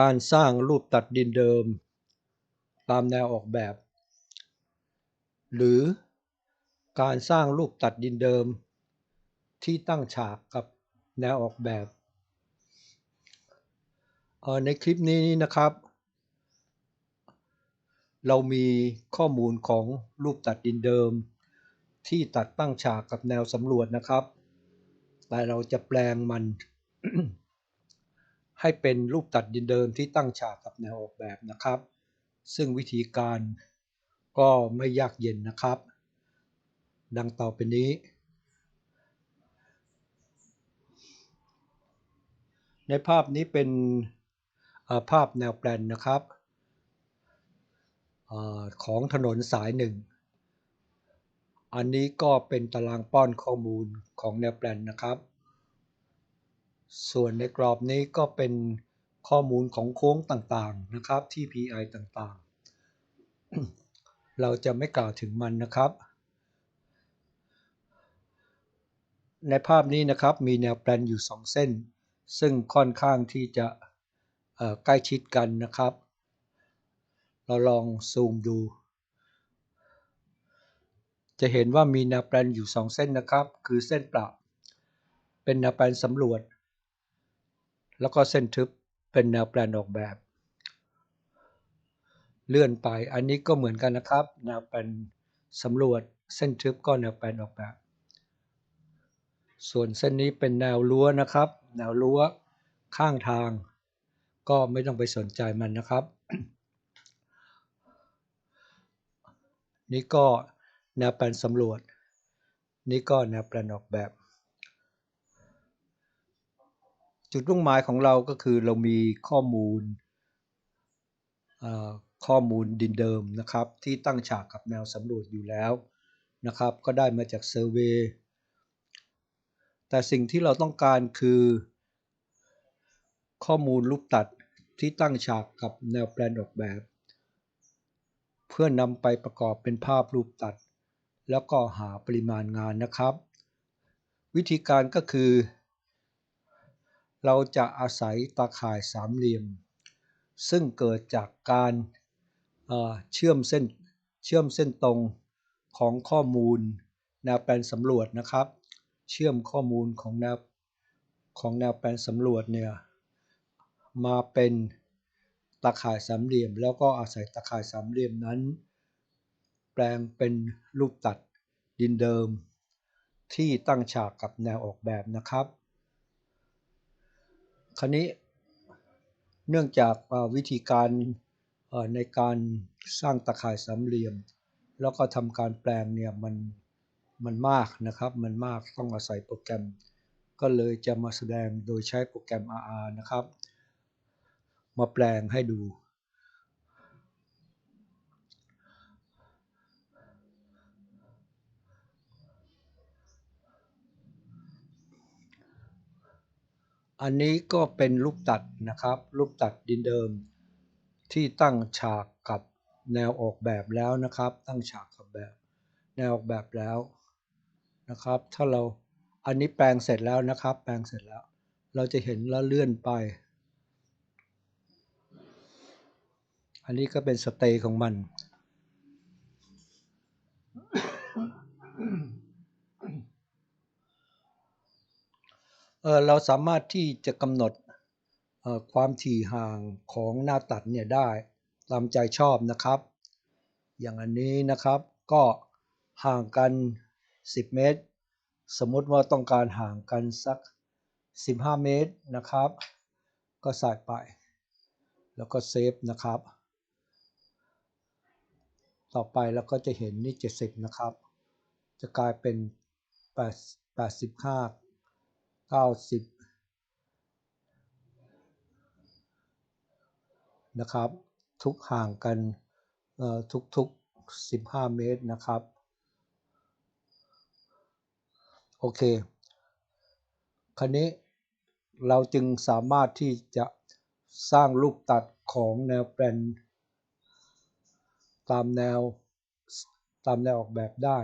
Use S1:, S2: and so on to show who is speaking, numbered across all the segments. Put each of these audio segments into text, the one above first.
S1: การสร้างรูปตัดดินเดิม ตามแนวออกแบบ หรือการสร้างรูปตัดดินเดิม ที่ตั้งฉากกับแนวออกแบบในคลิปนี้นะครับ เรามีข้อมูลของรูปตัดดินเดิม ที่ตัดตั้งฉากกับแนวสำรวจนะครับ แต่เราจะแปลงมัน ให้เป็นรูปตัดดินเดิมที่ตั้งฉากกับแนวออกแบบนะครับ ซึ่งวิธีการก็ไม่ยากเย็นนะครับ ดังต่อไปนี้ ในภาพนี้เป็นภาพแนวแปลนนะครับอของถนนสายหนึ่ง อันนี้ก็เป็นตารางป้อนข้อมูลของแนวแปลนนะครับ ส่วนในกรอบนี้ก็เป็นข้อมูลของโค้งต่างๆนะครับที่ PI ต่างๆ เราจะไม่กล่าวถึงมันนะครับ ในภาพนี้นะครับมีแนวแปลนอยู่ 2 เส้น ซึ่งค่อนข้างที่จะใกล้ชิดกันนะครับ เราลองซูมดู จะเห็นว่ามีแนวแปลนอยู่ 2 เส้นนะครับ คือเส้นประเป็นแนวแปลนสำรวจ แล้วก็เส้นทึบเป็นแนวแปลนออกแบบ เลื่อนไปอันนี้ก็เหมือนกันนะครับ แนวแปลนสำรวจเส้นทึบก็แนวแปลนออกแบบ ส่วนเส้นนี้เป็นแนวรั้วนะครับ แนวรั้วข้างทาง ก็ไม่ต้องไปสนใจมันนะครับ นี่ก็แนวแปลนสำรวจ นี่ก็แนวแปลนออกแบบ จุดมุ่งหมายของเราก็คือเรามีข้อมูลข้อมูลดินเดิมนะครับ ที่ตั้งฉากกับแนวสำรวจอยู่แล้วนะครับ ก็ได้มาจากเซอร์เวยแต่สิ่งที่เราต้องการคือ ข้อมูลรูปตัดที่ตั้งฉากกับแนวแปลนออกแบบ เพื่อนำไปประกอบเป็นภาพรูปตัด แล้วก็หาปริมาณงานนะครับ วิธีการก็คือ เราจะอาศัยตาข่ายสามเหลี่ยม ซึ่งเกิดจากการเชื่อมเส้นเชื่อมเส้นตรงของข้อมูลแนวแปลนสำรวจนะครับ เชื่อมข้อมูลของแนวของแนวแปลนสำรวจเนี่ยมาเป็นตาข่ายสามเหลี่ยม แล้วก็อาศัยตาข่ายสามเหลี่ยมนั้น แปลงเป็นรูปตัดดินเดิม ที่ตั้งฉากกับแนวออกแบบนะครับ คราวนี้เนื่องจากวิธีการในการสร้างตะข่ายสามเหลี่ยม แล้วก็ทำการแปลงเนี่ยมันมันมากนะครับ มันมากต้องอาศัยโปรแกรม ก็เลยจะมาแสดงโดยใช้โปรแกรม RR นะครับ มาแปลงให้ดู อันนี้ก็เป็นรูปตัดนะครับรูปตัดดินเดิม ที่ตั้งฉากกับแนวออกแบบแล้วนะครับ ตั้งฉากกับแบบ แนวออกแบบแล้วนะครับ ถ้าเราอันนี้แปลงเสร็จแล้วนะครับ แปลงเสร็จแล้ว เราจะเห็นแล้วเลื่อนไป อันนี้ก็เป็นสเตย์ของมัน เราสามารถที่จะกำหนดความถี่ห่างของหน้าตัดเนี่ยได้ตามใจชอบนะครับ อย่างอันนี้นะครับก็ห่างกัน 10 เมตร สมมติว่าต้องการห่างกันสัก 15 เมตรนะครับ ก็ใส่ไป แล้วก็เซฟนะครับ ต่อไปเราก็จะเห็นนี่ 70 นะครับ จะกลายเป็น 8 85 90นะครับ ทุกห่างกันทุกๆ15เมตรนะครับ โอเคคราวนี้เราจึงสามารถที่จะสร้างรูปตัดของแนวแปลนตามแนวตามแนวออกแบบได้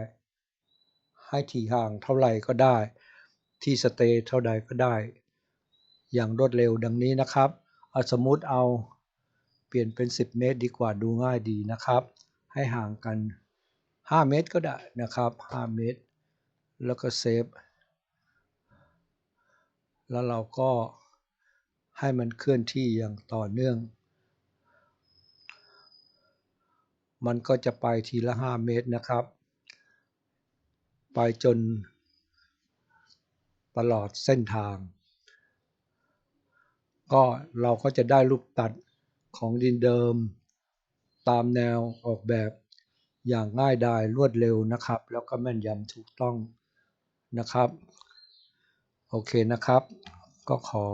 S1: ให้ถี่ห่างเท่าไหร่ก็ได้ ที่สเตย์เท่าใดก็ได้ อย่างรวดเร็วดังนี้นะครับเอาสมมติเอาเปลี่ยนเป็น 10 เมตร ดีกว่าดูง่ายดีนะครับ ให้ห่างกัน 5 เมตรก็ได้นะครับ 5 เมตร แล้วก็เซฟ แล้วเราก็ให้มันเคลื่อนที่อย่างต่อเนื่อง มันก็จะไปทีละ 5 เมตรนะครับ ไปจน ตลอดเส้นทาง ก็เราก็จะได้รูปตัดของดินเดิม ตามแนวออกแบบอย่างง่ายดายรวดเร็วนะครับ แล้วก็แม่นยำถูกต้องนะครับ โอเคนะครับ ก็ขอ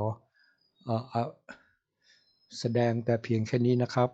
S1: ออแสดงแต่เพียงแค่นี้นะครับ